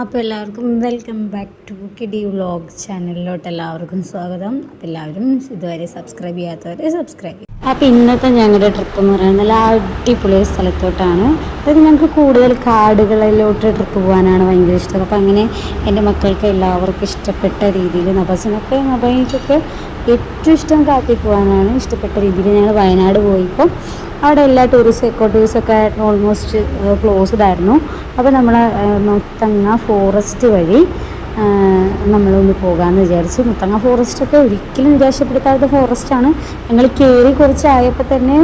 അപ്പോൾ എല്ലാവർക്കും welcome back to കിഡി vlog ചാനലിലോട്ട് എല്ലാവർക്കും സ്വാഗതം. എല്ലാവരും ഇതുവരെ സബ്സ്ക്രൈബ് ചെയ്യാത്തവരെ സബ്സ്ക്രൈബ് അപ്പോൾ ഇന്നത്തെ ഞങ്ങളുടെ ട്രിപ്പ് എന്ന് പറയുന്നത് നല്ല അടിപൊളി സ്ഥലത്തോട്ടാണ്. അതായത് ഞങ്ങൾക്ക് കൂടുതൽ കാടുകളിലോട്ട് ട്രിപ്പ് പോകാനാണ് ഭയങ്കര ഇഷ്ടം. അപ്പോൾ അങ്ങനെ എന്റെ മക്കൾക്ക് എല്ലാവർക്കും ഇഷ്ടപ്പെട്ട രീതിയിൽ നബസിനൊക്കെ നബൈക്കൊക്കെ ഏറ്റവും ഇഷ്ടം കാട്ടി പോകാനാണ് ഇഷ്ടപ്പെട്ട രീതിയിൽ ഞങ്ങൾ വയനാട് പോയിപ്പോൾ അവിടെ എല്ലാ ടൂറിസ്റ്റ് എക്കോ ടൂറിസ്റ്റൊക്കെ ഓൾമോസ്റ്റ് ക്ലോസ്ഡ് ആയിരുന്നു. അപ്പോൾ നമ്മൾ മൊത്തങ്ങ ഫോറസ്റ്റ് വഴി നമ്മളൊന്ന് പോകാമെന്ന് വിചാരിച്ചു. മുത്തങ്ങ ഫോറസ്റ്റൊക്കെ ഒരിക്കലും നിരാശപ്പെടുത്താത്ത ഫോറസ്റ്റാണ് ഞങ്ങൾ കയറി കുറച്ചായപ്പോൾ തന്നെ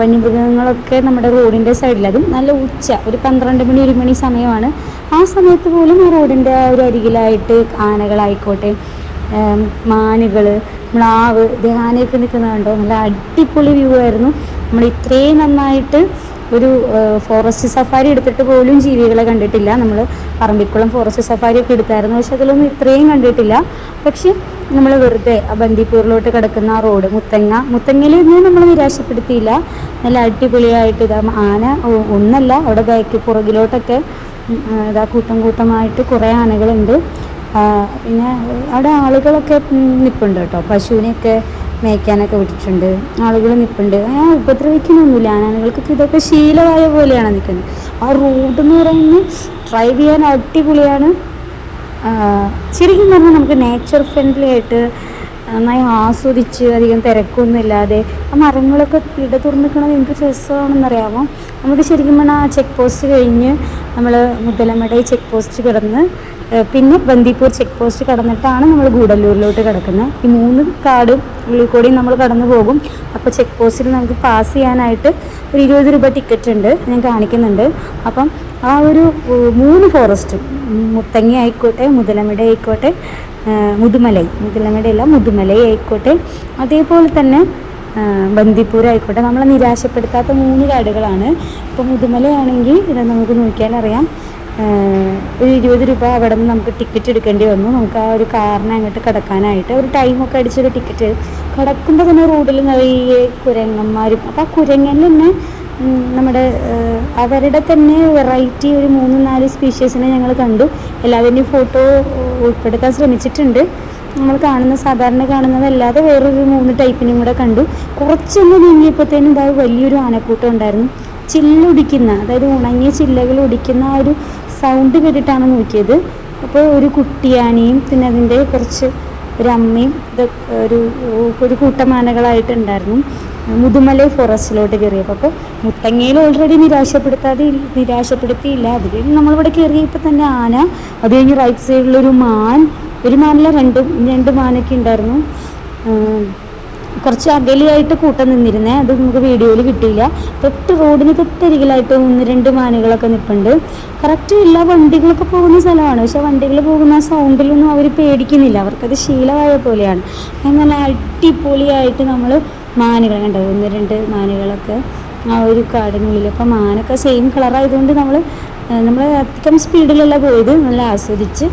വന്യമൃഗങ്ങളൊക്കെ നമ്മുടെ റോഡിന്റെ സൈഡിൽ അതും നല്ല ഉച്ച ഒരു പന്ത്രണ്ട് മണി ഒരു മണി സമയമാണ്. ആ സമയത്ത് പോലും ആ റോഡിന്റെ ആ ഒരു അരികിലായിട്ട് ആനകളായിക്കോട്ടെ മാനുകൾ മ്ലാവ് ധ്യാനയൊക്കെ നിൽക്കുന്നത് കണ്ടോ? നല്ല അടിപൊളി വ്യൂ ആയിരുന്നു. നമ്മൾ ഇത്രയും നന്നായിട്ട് ഒരു ഫോറസ്റ്റ് സഫാരി എടുത്തിട്ട് പോലും ജീവികളെ കണ്ടിട്ടില്ല. നമ്മൾ പറമ്പിക്കുളം ഫോറസ്റ്റ് സഫാരി ഒക്കെ എടുത്തായിരുന്നു. പക്ഷെ അതിലൊന്നും ഇത്രയും കണ്ടിട്ടില്ല. പക്ഷെ നമ്മൾ വെറുതെ ബന്ദിപ്പൂരിലോട്ട് കിടക്കുന്ന ആ റോഡ് മുത്തങ്ങ മുത്തങ്ങയിൽ ഇന്നും നമ്മൾ നിരാശപ്പെടുത്തിയില്ല. നല്ല അടിപൊളിയായിട്ട് ഇതാ ആന ഒന്നല്ല അവിടെ ബാക്ക് പുറകിലോട്ടൊക്കെ ഇതാ കൂട്ടം കൂട്ടമായിട്ട് കുറേ ആനകളുണ്ട്. പിന്നെ അവിടെ ആളുകളൊക്കെ നിൽപ്പുണ്ട് കേട്ടോ. പശുവിനെയൊക്കെ മേയ്ക്കാനൊക്കെ വിട്ടിട്ടുണ്ട്. ആളുകൾ നിൽപ്പുണ്ട് ഞാൻ ഉപദ്രവിക്കുന്നൊന്നുമില്ല ആനകൾക്കൊക്കെ ഇതൊക്കെ ശീലമായ പോലെയാണ് നിൽക്കുന്നത്. ആ റോഡ് എന്ന് പറയുന്നത് ഡ്രൈവ് ചെയ്യാൻ അടിപൊളിയാണ്. ശരിക്കും പറഞ്ഞാൽ നമുക്ക് നേച്ചർ ഫ്രണ്ട്ലി ആയിട്ട് നന്നായി ആസ്വദിച്ച് അധികം തിരക്കൊന്നും ഇല്ലാതെ ആ മരങ്ങളൊക്കെ ഇട തുറന്നിക്കണത് എന്ത് രസമാണെന്നറിയാമോ? നമുക്ക് ശരിക്കും പറഞ്ഞാൽ ആ ചെക്ക് പോസ്റ്റ് കഴിഞ്ഞ് നമ്മൾ മുതലമടയിൽ ചെക്ക് പോസ്റ്റ് കിടന്ന് പിന്നെ ബന്ദിപ്പൂർ ചെക്ക് പോസ്റ്റ് കടന്നിട്ടാണ് നമ്മൾ ഗൂഡല്ലൂരിലോട്ട് കിടക്കുന്നത്. ഈ മൂന്ന് കാട് ഉള്ളിൽ കൂടി നമ്മൾ കടന്നു പോകും. അപ്പോൾ ചെക്ക് പോസ്റ്റിൽ നമുക്ക് പാസ് ചെയ്യാനായിട്ട് ഒരു ഇരുപത് രൂപ ടിക്കറ്റ് ഉണ്ട്. ഞാൻ കാണിക്കുന്നുണ്ട്. അപ്പം ആ ഒരു മൂന്ന് ഫോറസ്റ്റ് മുത്തങ്ങ ആയിക്കോട്ടെ മുതലമിട ആയിക്കോട്ടെ മുതുമലൈ മുതലമിടയല്ല മുതുമലൈ ആയിക്കോട്ടെ അതേപോലെ തന്നെ ബന്ദിപ്പൂർ ആയിക്കോട്ടെ. നമ്മളെ നിരാശപ്പെടുത്താത്ത മൂന്ന് കാടുകളാണ്. ഇപ്പോൾ മുതുമലയാണെങ്കിൽ ഇത് നമുക്ക് നോക്കിയാൽ അറിയാം ഒരു ഇരുപത് രൂപ അവിടെ നിന്ന് നമുക്ക് ടിക്കറ്റ് എടുക്കേണ്ടി വന്നു. നമുക്ക് ആ ഒരു കാറിനെ അങ്ങോട്ട് കിടക്കാനായിട്ട് ഒരു ടൈമൊക്കെ അടിച്ചൊരു ടിക്കറ്റ് കിടക്കുമ്പോൾ തന്നെ റോഡിൽ നിറയെ കുരങ്ങന്മാരും. അപ്പോൾ ആ കുരങ്ങനിൽ തന്നെ നമ്മുടെ അവരുടെ തന്നെ വെറൈറ്റി ഒരു മൂന്ന് നാല് സ്പീഷീസിനെ ഞങ്ങൾ കണ്ടു. എല്ലാവരുടെയും ഫോട്ടോ ഉൾപ്പെടുത്താൻ ശ്രമിച്ചിട്ടുണ്ട്. നമ്മൾ കാണുന്ന സാധാരണ കാണുന്നതല്ലാതെ വേറൊരു മൂന്ന് ടൈപ്പിനും കൂടെ കണ്ടു. കുറച്ചൊന്ന് നീങ്ങിയപ്പോഴത്തേനും ഇതാ വലിയൊരു ആനക്കൂട്ടം ഉണ്ടായിരുന്നു. ചില്ലുടിക്കുന്ന അതായത് ഉണങ്ങിയ ചില്ലകൾ ഉടിക്കുന്ന ആ ഒരു സൗണ്ട് കേട്ടിട്ടാണ് നോക്കിയത്. അപ്പോൾ ഒരു കുട്ടിയാനയും പിന്നെ അതിന്റെ കുറച്ച് ഒരു അമ്മയും ഇതൊക്കെ ഒരു ഒരു കൂട്ടം ആനകളായിട്ടുണ്ടായിരുന്നു മുതുമലൈ ഫോറസ്റ്റിലോട്ട് കയറിയപ്പോൾ അപ്പോൾ മുത്തങ്ങയിൽ ഓൾറെഡി നിരാശപ്പെടുത്താതെ നിരാശപ്പെടുത്തിയില്ല. അത് കഴിഞ്ഞ് നമ്മളിവിടെ കയറിയപ്പോൾ തന്നെ ആന അത് കഴിഞ്ഞ് റൈറ്റ് സൈഡിലൊരു മാൻ ഒരു മാനല്ല രണ്ടും രണ്ട് മാനൊക്കെ ഉണ്ടായിരുന്നു. കുറച്ച് അകലെയായിട്ട് കൂട്ടം നിന്നിരുന്നേ. അത് നമുക്ക് വീഡിയോയിൽ കിട്ടിയില്ല. തൊട്ട് റോഡിന് തൊട്ടരികിലായിട്ട് ഒന്ന് രണ്ട് മാനുകളൊക്കെ നിൽപ്പുണ്ട് കറക്റ്റ് എല്ലാ വണ്ടികളൊക്കെ പോകുന്ന സ്ഥലമാണ്. പക്ഷെ വണ്ടികൾ പോകുന്ന സൗണ്ടിലൊന്നും അവർ പേടിക്കുന്നില്ല. അവർക്കത് ശീലമായ പോലെയാണ്. എന്നാൽ അടിപൊളിയായിട്ട് നമ്മൾ മാനുകൾ കണ്ടത്. ഒന്ന് രണ്ട് മാനുകളൊക്കെ ആ ഒരു കാടിനുള്ളിൽ അപ്പം മാനൊക്കെ സെയിം കളറായതുകൊണ്ട് നമ്മൾ നമ്മൾ അധികം സ്പീഡിലല്ല പോയത്. നല്ല ആസ്വദിച്ച്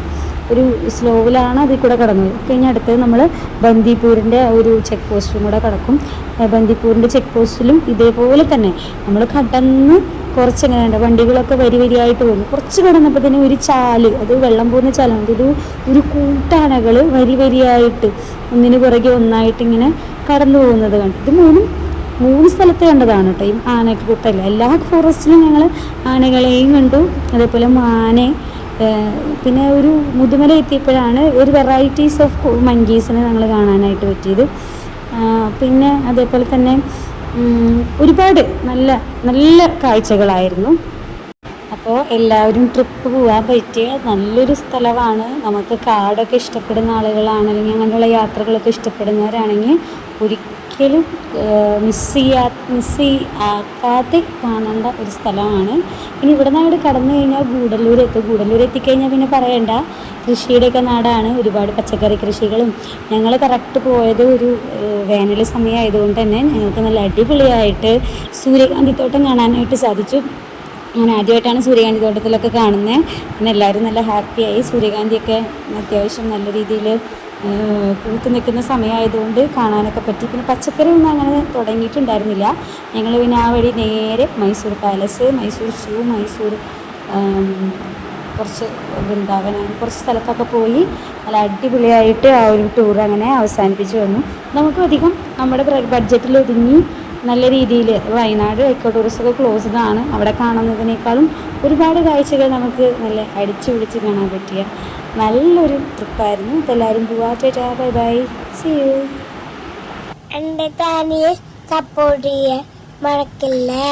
ഒരു സ്ലോവിലാണ് അതിൽ കൂടെ കടന്നത്. കഴിഞ്ഞ് അടുത്തത് നമ്മൾ ബന്ദിപ്പൂരിന്റെ ഒരു ചെക്ക് പോസ്റ്റും കൂടെ കടക്കും. ബന്ദിപ്പൂരിന്റെ ചെക്ക് പോസ്റ്റിലും ഇതേപോലെ തന്നെ നമ്മൾ കടന്ന് കുറച്ച് എങ്ങനെയുണ്ട് വണ്ടികളൊക്കെ വരി വരിയായിട്ട് പോകുന്നു. കുറച്ച് കടന്നപ്പോൾ തന്നെ ഒരു ചാൽ അത് വെള്ളം പോകുന്ന ചാലാണ്. അതൊരു ഒരു കൂട്ടാനകൾ വരി വരിയായിട്ട് ഒന്നിന് പുറകെ ഒന്നായിട്ട് ഇങ്ങനെ കടന്നു പോകുന്നത് കണ്ടു. ഇത് മൂന്നും മൂന്ന് സ്ഥലത്ത് കണ്ടതാണ് കേട്ടോ ഈ ആനക്കൂട്ടല്ല എല്ലാ ഫോറസ്റ്റിലും ഞങ്ങൾ ആനകളെയും കണ്ടു. അതേപോലെ മാനെ പിന്നെ ഒരു മുതുമല എത്തിയപ്പോഴാണ് ഒരു വെറൈറ്റീസ് ഓഫ് മങ്കീസിനെ ഞങ്ങൾ കാണാനായിട്ട് പറ്റിയത്. പിന്നെ അതേപോലെ തന്നെ ഒരുപാട് നല്ല നല്ല കാഴ്ചകളായിരുന്നു. അപ്പോൾ എല്ലാവരും ട്രിപ്പ് പോകാൻ പറ്റിയ നല്ലൊരു സ്ഥലമാണ്. നമുക്ക് കാടൊക്കെ ഇഷ്ടപ്പെടുന്ന ആളുകളാണ് അല്ലെങ്കിൽ അങ്ങനെയുള്ള യാത്രകളൊക്കെ ഇഷ്ടപ്പെടുന്നവരാണെങ്കിൽ ഒരിക്കലും മിസ് ചെയ്യാ മിസ് ആക്കാതെ കാണേണ്ട ഒരു സ്ഥലമാണ്. പിന്നെ ഇവിടെ നിന്ന് അങ്ങോട്ട് കടന്നു കഴിഞ്ഞാൽ ഗൂഡല്ലൂർ എത്തും ഗൂഡല്ലൂർ എത്തിക്കഴിഞ്ഞാൽ പിന്നെ പറയണ്ട. കൃഷിയുടെയൊക്കെ നാടാണ്. ഒരുപാട് പച്ചക്കറി കൃഷികളും. ഞങ്ങൾ കറക്റ്റ് പോയത് ഒരു വേനൽ സമയമായതുകൊണ്ട് തന്നെ ഞങ്ങൾക്ക് നല്ല അടിപൊളിയായിട്ട് സൂര്യകാന്തിത്തോട്ടം കാണാനായിട്ട് സാധിച്ചു. ഞാൻ ആദ്യമായിട്ടാണ് സൂര്യകാന്തി തോട്ടത്തിലൊക്കെ കാണുന്നത് പിന്നെ എല്ലാവരും നല്ല ഹാപ്പിയായി സൂര്യകാന്തിയൊക്കെ അത്യാവശ്യം നല്ല രീതിയിൽ പൂത്ത് നിൽക്കുന്ന സമയമായതുകൊണ്ട് കാണാനൊക്കെ പറ്റി. പിന്നെ പച്ചക്കറി ഒന്നും അങ്ങനെ തുടങ്ങിയിട്ടുണ്ടായിരുന്നില്ല. ഞങ്ങൾ പിന്നെ ആ വഴി നേരെ മൈസൂർ പാലസ് മൈസൂർ സൂ മൈസൂർ കുറച്ച് അങ്ങനെ കുറച്ച് സ്ഥലത്തൊക്കെ പോയി നല്ല അടിപൊളിയായിട്ട് ആ ഒരു ടൂർ അങ്ങനെ അവസാനിപ്പിച്ച് വന്നു. നമുക്ക് അധികം നമ്മുടെ ബഡ്ജറ്റിൽ ഒതുങ്ങി നല്ല രീതിയിൽ വയനാട് എക്കോ ടൂറിസ്റ്റൊക്കെ ക്ലോസ്ഡ് ആണ്. അവിടെ കാണുന്നതിനേക്കാളും ഒരുപാട് കാഴ്ചകൾ നമുക്ക് നല്ല അടിച്ചു പിടിച്ച് കാണാൻ പറ്റിയ നല്ലൊരു ട്രിപ്പായിരുന്നു അപ്പോൾ എല്ലാവരും പോവാ. ചേട്ടാ ബൈ ബൈ സി യു എന്റെ താനിയെ സപ്പോർട്ട് ചെയ്യാൻ മറക്കില്ലേ?